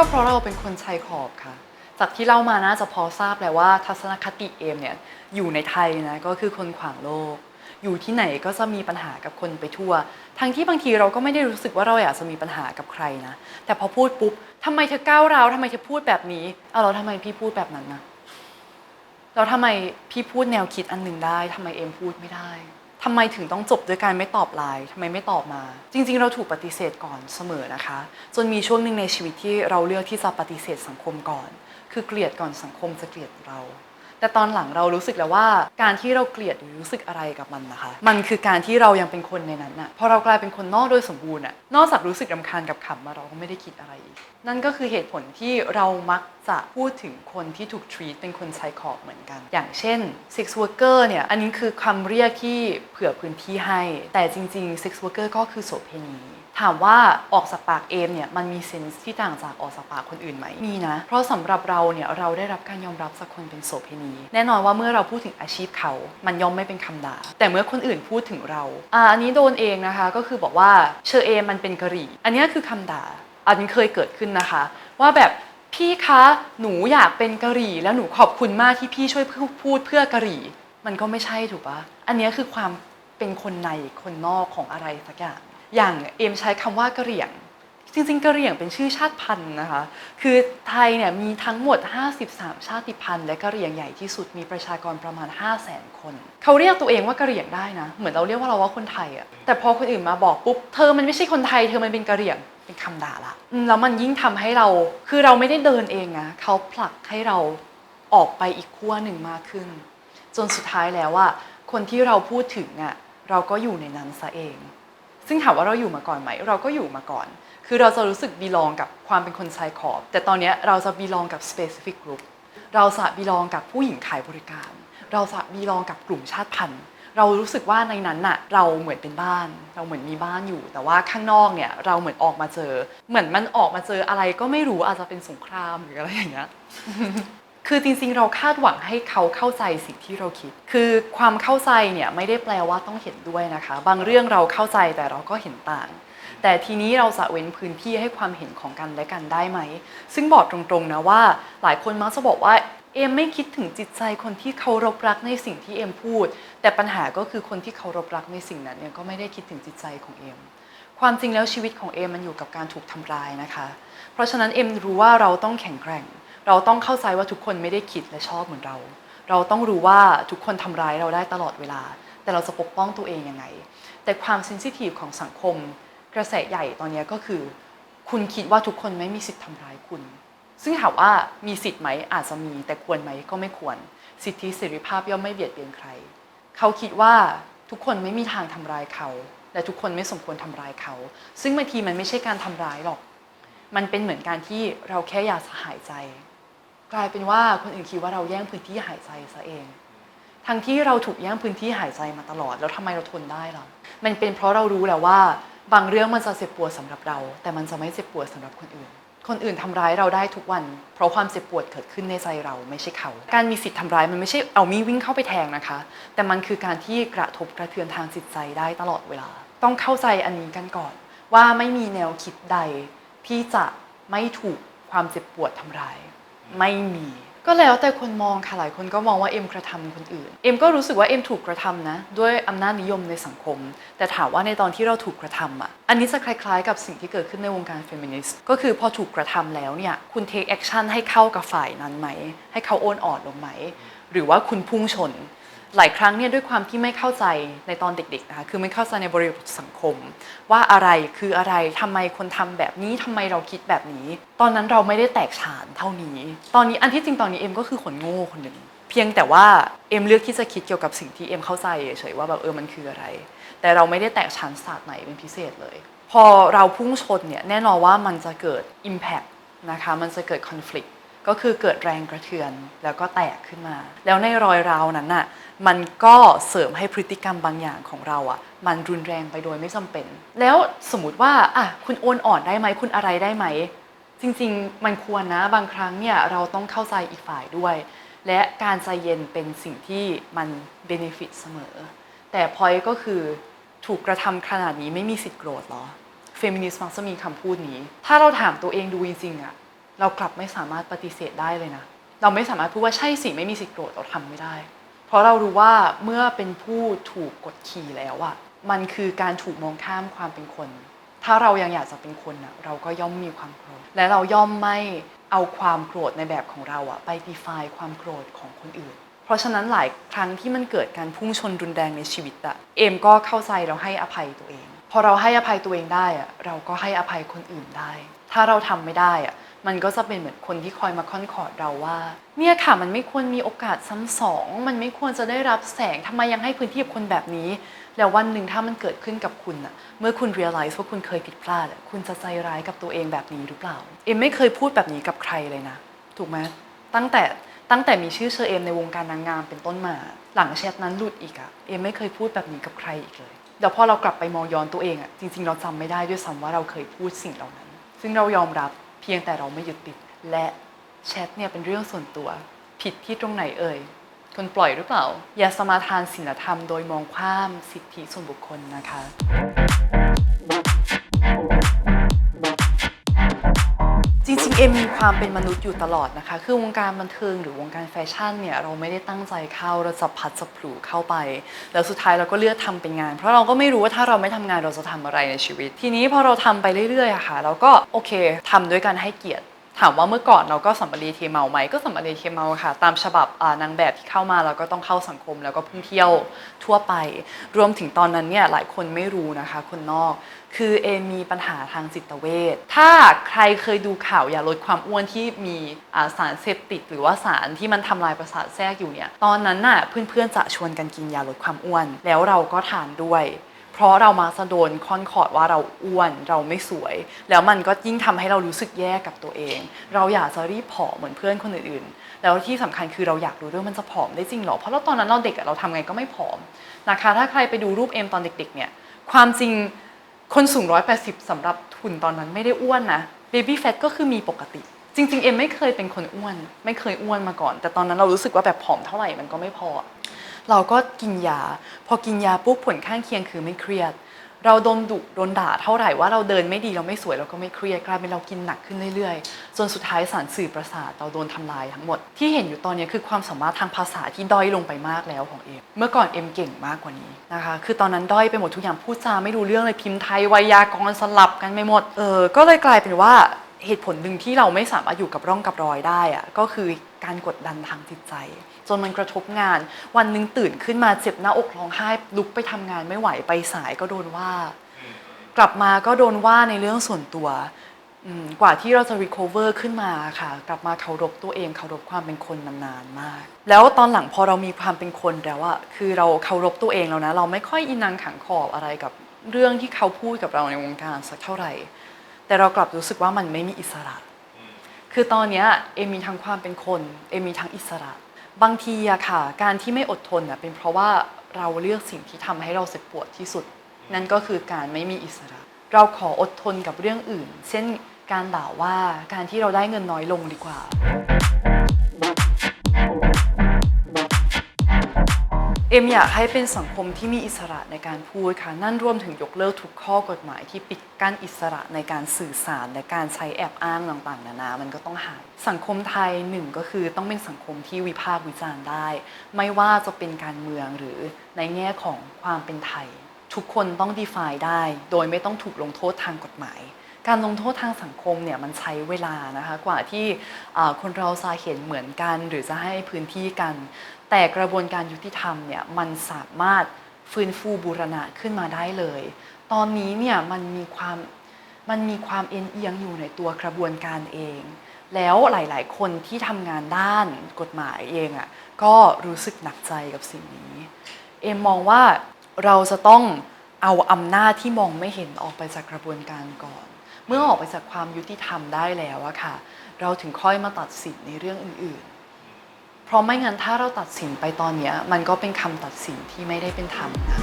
ก็เพราะเราเป็นคนชายขอบค่ะ จากที่เล่ามาน่าจะพอทราบแล้วว่าทัศนคติเอมเนี่ยอยู่ในไทยนะก็คือคนขวางโลก อยู่ที่ไหนก็จะมีปัญหากับคนไปทั่ว ทั้งที่บางทีเราก็ไม่ได้รู้สึกว่าเราอยากจะมีปัญหากับใครนะ แต่พอพูดปุ๊บทำไมเธอก้าวร้าวทำไมเธอพูดแบบนี้เอาแล้วทำไมพี่พูดแบบนั้นนะแล้วทำไมพี่พูดแนวคิดอันหนึ่งได้ทำไมเอมพูดไม่ได้ ทำไมถึงต้องจบด้วยการไม่ตอบไลน์ทำไมไม่ตอบมา จริง ๆ เราถูกปฏิเสธก่อนเสมอนะคะ จนมีช่วงหนึ่งในชีวิตที่เราเลือกที่จะปฏิเสธสังคมก่อน คือเกลียดก่อนสังคมจะเกลียดเรา แต่ตอนหลังเรารู้สึกแล้วว่าการที่เราเกลียดหรือรู้สึกอะไรกับมันนะคะ มันคือการที่เรายังเป็นคนในนั้นน่ะพอเรากลายเป็นคนนอกโดยสมบูรณ์น่ะนอกจากรู้สึกรำคาญกับขำมาเราก็ไม่ได้คิดอะไรอีก นั่นก็คือเหตุผลที่เรามักจะพูดถึงคนที่ถูก treat เป็นคนชายขอบเหมือนกัน อย่างเช่น sex worker เนี่ย อันนี้คือคำเรียกที่เผื่อพื้นที่ให้ แต่จริงๆ sex worker ก็คือโสเภณี ถามว่าออกจากปากเอมเนี่ยมันมีเซนส์ที่ต่างจากออกจากปากคนอื่นไหมมีนะ เพราะสำหรับเราเนี่ยเราได้รับการยอมรับจากคนเป็นโสเภณี แน่นอนว่าเมื่อเราพูดถึงอาชีพเขา มันย่อมไม่เป็นคำด่า แต่เมื่อคนอื่นพูดถึงเราอ่าอันนี้โดนเองนะคะก็คือบอกว่าเชอเอมมันเป็นกะหรี่ อันนี้คือคำด่า อันนี้เคยเกิดขึ้นนะคะ ว่าแบบพี่คะหนูอยากเป็นกะหรี่ แล้วหนูขอบคุณมากที่พี่ช่วยพูดเพื่อกะหรี่ มันก็ไม่ใช่ถูกปะอันนี้คือความเป็นคนในคนนอกของอะไรสักอย่าง อย่างเอมใช้คำว่ากะเหรี่ยง จริงๆกะเหรี่ยงเป็นชื่อชาติพันธุ์นะคะ คือไทยเนี่ยมีทั้งหมด 53 ชาติพันธุ์และกะเหรี่ยงใหญ่ที่สุดมีประชากรประมาณ 5 0 0 0 0 0 คน เขาเรียกตัวเองว่ากะเหรี่ยงได้นะ เหมือนเราเรียกว่าเราว่าคนไทยอะแต่พอคนอื่นมาบอกปุ๊บเธอมันไม่ใช่คนไทยเธอมันเป็นกะเหรี่ยงเป็นคำด่าละแล้วมันยิ่งทำให้เราคือเราไม่ได้เดินเองนะเขาผลักให้เราออกไปอีกขั้วหนึ่งมากขึ้น จนสุดท้ายแล้วว่า คนที่เราพูดถึงอะเราก็อยู่ในนั้นซะเอง ซึ่งถามว่าเราอยู่มาก่อนไหม เราก็อยู่มาก่อน คือเราจะรู้สึกบีลองกับความเป็นคนชายขอบ แต่ตอนนี้เราจะบีลองกับ specific group เราจะบีลองกับผู้หญิงขายบริการ เราจะบีลองกับกลุ่มชาติพันธุ์ เรารู้สึกว่าในนั้นน่ะเราเหมือนเป็นบ้าน เราเหมือนมีบ้านอยู่ แต่ว่าข้างนอกเนี่ยเราเหมือนออกมาเจอ เหมือนมันออกมาเจออะไรก็ไม่รู้อาจจะเป็นสงครามหรืออะไรอย่างเงี้ย คือจริงๆ เราคาดหวังให้เขาเข้าใจสิ่งที่เราคิด คือความเข้าใจเนี่ยไม่ได้แปลว่าต้องเห็นด้วยนะคะ บางเรื่องเราเข้าใจแต่เราก็เห็นต่าง แต่ทีนี้เราจะเว้นพื้นที่ให้ความเห็นของกันและกันได้ไหม ซึ่งบอกตรงๆนะว่า หลายคนมักจะบอกว่าเอมไม่คิดถึงจิตใจคนที่เคารพรักในสิ่งที่เอมพูด แต่ปัญหาก็คือคนที่เคารพรักในสิ่งนั้นเนี่ยก็ไม่ได้คิดถึงจิตใจของเอมความจริงแล้วชีวิตของเอมมันอยู่กับการถูกทำร้ายนะคะ เพราะฉะนั้นเอมรู้ว่าเราต้องแข็งแกร่ง เราต้องเข้าใจว่าทุกคนไม่ได้คิดและชอบเหมือนเรา เราต้องรู้ว่าทุกคนทำร้ายเราได้ตลอดเวลา แต่เราจะปกป้องตัวเองยังไง แต่ความเซนซิทีฟของสังคม กระแสใหญ่ตอนนี้ก็คือ คุณคิดว่าทุกคนไม่มีสิทธิ์ทำร้ายคุณ ซึ่งถามว่ามีสิทธิ์ไหมอาจจะมีแต่ควรไหมก็ไม่ควร สิทธิเสรีภาพย่อมไม่เบียดเบียนใคร เขาคิดว่าทุกคนไม่มีทางทำร้ายเขา และทุกคนไม่สมควรทำร้ายเขา ซึ่งบางทีมันไม่ใช่การทำร้ายหรอก มันเป็นเหมือนการที่เราแค่อยากจะหายใจ กลายเป็นว่าคนอื่นคิดว่าเราแย่งพื้นที่หายใจซะเอง ทั้งที่เราถูกแย่งพื้นที่หายใจมาตลอด แล้วทำไมเราทนได้ล่ะ มันเป็นเพราะเรารู้แล้วว่า บางเรื่องมันจะเจ็บปวดสำหรับเรา แต่มันจะไม่เจ็บปวดสำหรับคนอื่น คนอื่นทำร้ายเราได้ทุกวัน เพราะความเจ็บปวดเกิดขึ้นในใจเราไม่ใช่เขา การมีสิทธิ์ทำร้ายมันไม่ใช่เอามีวิ่งเข้าไปแทงนะคะ แต่มันคือการที่กระทบกระเทือนทางจิตใจได้ตลอดเวลา ต้องเข้าใจอันนี้กันก่อน ว่าไม่มีแนวคิดใดที่จะไม่ถูกความเจ็บปวดทำร้าย ไม่มีก็แล้วแต่คนมองค่ะหลายคนก็มองว่าเอ็มกระทำคนอื่น เอ็มก็รู้สึกว่าเอ็มถูกกระทำนะด้วยอำนาจนิยมในสังคม แต่ถามว่าในตอนที่เราถูกกระทำอะอันนี้จะคล้ายๆ กับสิ่งที่เกิดขึ้นในวงการเฟมินิสต์ก็คือพอถูกกระทำแล้วเนี่ยคุณเทคแอคชั่นให้เข้ากับฝ่ายนั้นไหม ให้เขาโอนอ่อนลงไหม หรือว่าคุณพุ่งชน หลายครั้งเนี่ยด้วยความที่ไม่เข้าใจในตอนเด็กๆนะคะคือไม่เข้าใจในบริบทสังคม ว่าอะไรคืออะไรทำไมคนทำแบบนี้ทำไมเราคิดแบบนี้ ตอนนั้นเราไม่ได้แตกฉานเท่านี้ ตอนนี้อันที่จริงตอนนี้เอ็มก็คือคนโง่คนหนึ่งเพียงแต่ว่าเอ็มเลือกที่จะคิดเกี่ยวกับสิ่งที่เอ็มเข้าใจเฉยๆว่าแบบเออมันคืออะไร แต่เราไม่ได้แตกฉานศาสตร์ไหนเป็นพิเศษเลย พอเราพุ่งชนเนี่ยแน่นอนว่ามันจะเกิด Impact นะคะมันจะเกิด conflict ก็คือเกิดแรงกระเทือนแล้วก็แตกขึ้นมา แล้วในรอยร้าวนั้นน่ะมันก็เสริมให้พฤติกรรมบางอย่างของเราอะ มันรุนแรงไปโดยไม่จำเป็น แล้วสมมติว่าอะคุณโอนอ่อนได้ไหมคุณอะไรได้ไหม จริงๆ มันควรนะบางครั้งเนี่ยเราต้องเข้าใจอีกฝ่ายด้วย และการใจเย็นเป็นสิ่งที่มันเบนฟิตเสมอ แต่พอยก็คือถูกกระทำขนาดนี้ไม่มีสิทธิ์โกรธเหรอเฟมินิสต์มักจะมีคำพูดนี้ ถ้าเราถามตัวเองดูจริงๆอะ เรากลับไม่สามารถปฏิเสธได้เลยนะ เราไม่สามารถพูดว่าใช่สิไม่มีสิทธิ์โกรธเราทำไม่ได้ เพราะเรารู้ว่าเมื่อเป็นผู้ถูกกดขี่แล้วอะมันคือการถูกมองข้ามความเป็นคน ถ้าเรายังอยากจะเป็นคนอะเราก็ย่อมมีความโกรธ และเราย่อมไม่เอาความโกรธในแบบของเราอะไป define ความโกรธของคนอื่น เพราะฉะนั้นหลายครั้งที่มันเกิดการพุ่งชนรุนแรงในชีวิตอะเอมก็เข้าใจเราให้อภัยตัวเอง พอเราให้อภัยตัวเองได้อะเราก็ให้อภัยคนอื่นได้ ถ้าเราทำไม่ได้อะ มันก็จะเป็นเหมือนคนที่คอยมาค่อนขอดเราว่า เนี่ยค่ะมันไม่ควรมีโอกาสซ้ำสอง มันไม่ควรจะได้รับแสงทำไมยังให้พื้นที่กับคนแบบนี้ แล้ววันหนึ่งถ้ามันเกิดขึ้นกับคุณอะเมื่อคุณ realize ว่าคุณเคยผิดพลาดอะคุณจะใจร้ายกับตัวเองแบบนี้หรือเปล่า เอ็มไม่เคยพูดแบบนี้กับใครเลยนะ ถูกไหมตั้งแต่ตั้งแต่มีชื่อเชอเอมในวงการนางงามเป็นต้นมา หลังแชทนั้นหลุดอีกอะเอ็มไม่เคยพูดแบบนี้กับใครอีกเลยเดี๋ยวพอเรากลับไปมองย้อนตัวเองอะจริงๆ เราจำไม่ได้ด้วยซ้ำว่าเราเคยพูดสิ่งเหล่านั้น ซึ่งเรายอมรับ พียงแต่เราไม่ยึดติด และแชทเนี่ยเป็นเรื่องส่วนตัว ผิดที่ตรงไหนเอ่ยคนปล่อยหรือเปล่า อย่าสมาทานศีลธรรมโดยมองข้ามสิทธิส่วนบุคคลนะคะ เอ็มมีความเป็นมนุษย์อยู่ตลอดนะคะ คือวงการบันเทิงหรือวงการแฟชั่นเนี่ยเราไม่ได้ตั้งใจเข้าเราจะพัดจะผลูเข้าไป แล้วสุดท้ายเราก็เลือกทำเป็นงาน เพราะเราก็ไม่รู้ว่าถ้าเราไม่ทำงานเราจะทำอะไรในชีวิต ทีนี้พอเราทำไปเรื่อยๆะค่ะเราก็โอเคทำด้วยการให้เกียรติ ถามว่าเมื่อก่อนเราก็สัมมารีเทเมาไหมก็สัมมารีเทเมาค่ะ ตามฉบับนางแบบที่เข้ามาเราก็ต้องเข้าสังคมแล้วก็พิ่งเที่ยวทั่วไป รวมถึงตอนนั้นเนี่ยหลายคนไม่รู้นะคะ คนนอก คือเอมมีปัญหาทางจิตเวชถ้าใครเคยดูข่าวอย่าลดความอ้วนที่มีสารเสพติด หรือว่าสารที่มันทำลายประสาทแทรกอยู่เนี่ยตอนนั้นน่ะเพื่อนๆจะชวนกันกินยาลดความอ้วน แล้วเราก็ทานด้วย เพราะเรามาสะโดนค่อนขอดว่าเราอ้วนเราไม่สวย แล้วมันก็ยิ่งทำให้เรารู้สึกแย่กับตัวเอง เราอยากจะรีบผอมเหมือนเพื่อนคนอื่นๆ แล้วที่สำคัญคือเราอยากรู้ด้วยมันจะผอมได้จริงหรอ เพราะเราตอนนั้นเราเด็กเราทำไงก็ไม่ผอมนะคะ ถ้าใครไปดูรูปเอ็มตอนเด็กๆเนี่ยความจริงคนสูง 180สำหรับทุนตอนนั้นไม่ได้อ้วนนะเบบี้แฟทก็คือมีปกติจริงๆ เอ็มไม่เคยเป็นคนอ้วน ไม่เคยอ้วนมาก่อน แต่ตอนนั้นเรารู้สึกว่าแบบผอมเท่าไหร่มันก็ไม่พอ เราก็กินยา พอกินยาปุ๊บผลข้างเคียงคือไม่เครียด เราโดนดุโดนด่าเท่าไหร่ว่าเราเดินไม่ดีเราไม่สวยเราก็ไม่เครียดกลายเป็นเรากินหนักขึ้นเรื่อยๆ จนสุดท้ายสารสื่อประสาทเราโดนทำลายทั้งหมด ที่เห็นอยู่ตอนนี้คือความสามารถทางภาษาที่ด้อยลงไปมากแล้วของเอ็มเมื่อก่อนเอ็มเก่งมากกว่านี้นะคะคือตอนนั้นด้อยไปหมดทุกอย่างพูดจาไม่รู้เรื่องเลยพิมพ์ไทยไวยากรสลับกันไปหมดเออก็เลยกลายเป็นว่าเหตุผลหนึ่งที่เราไม่สามารถอยู่กับร่องกับรอยได้อะก็คือการกดดันทางจิตใจ จนมันกระทบงาน วันหนึ่งตื่นขึ้นมาเจ็บหน้าอกร้องไห้ลุกไปทำงานไม่ไหวไปสายก็โดนว่า กลับมาก็โดนว่าในเรื่องส่วนตัวกว่าที่เราจะ recover ขึ้นมาค่ะ กลับมาเคารพตัวเองเคารพความเป็นคนนานๆมาก แล้วตอนหลังพอเรามีความเป็นคนแล้วอะคือเราเคารพตัวเองแล้วนะ เราไม่ค่อยอินังขังขอบอะไรกับเรื่องที่เขาพูดกับเราในวงการสักเท่าไหร่ แต่เรากลับรู้สึกว่ามันไม่มีอิสระ คือตอนนี้เอมมีทั้งความเป็นคน เอมมีทั้งอิสระ บางทีอะค่ะ การที่ไม่อดทนอะเป็นเพราะว่าเราเลือกสิ่งที่ทำให้เราเจ็บปวดที่สุด นั่นก็คือการไม่มีอิสระ เราขออดทนกับเรื่องอื่น เช่นการด่าว่าการที่เราได้เงินน้อยลงดีกว่า เอ็มอยากให้เป็นสังคมที่มีอิสระในการพูดค่ะ นั่นรวมถึงยกเลิกทุกข้อกฎหมายที่ปิดกั้นอิสระในการสื่อสารและการใช้แอบอ้างต่างๆ นานา มันก็ต้องหายสังคมไทยหนึ่งก็คือต้องเป็นสังคมที่วิพากษ์วิจารณ์ได้ ไม่ว่าจะเป็นการเมืองหรือในแง่ของความเป็นไทย ทุกคนต้อง define ได้ โดยไม่ต้องถูกลงโทษทางกฎหมาย การลงโทษทางสังคมเนี่ยมันใช้เวลานะคะกว่าที่คนเราจะเห็นเหมือนกัน หรือจะให้พื้นที่กัน แต่กระบวนการยุติธรรมเนี่ยมันสามารถฟื้นฟูบูรณะขึ้นมาได้เลย ตอนนี้เนี่ยมันมีความมันมีความเอ็นเอียงอยู่ในตัวกระบวนการเอง แล้วหลาย ๆ คนที่ทำงานด้านกฎหมายเองอะ่ะก็รู้สึกหนักใจกับสิ่งนี้ เอ็มมองว่าเราจะต้องเอาอำนาจที่มองไม่เห็นออกไปจากกระบวนการก่อน เมื่อออกไปจากความยุติธรรมได้แล้วอะค่ะ เราถึงค่อยมาตัดสินในเรื่องอื่นๆ เพราะไม่งั้นถ้าเราตัดสินไปตอนเนี้ยมันก็เป็นคำตัดสินที่ไม่ได้เป็นธรรมนะ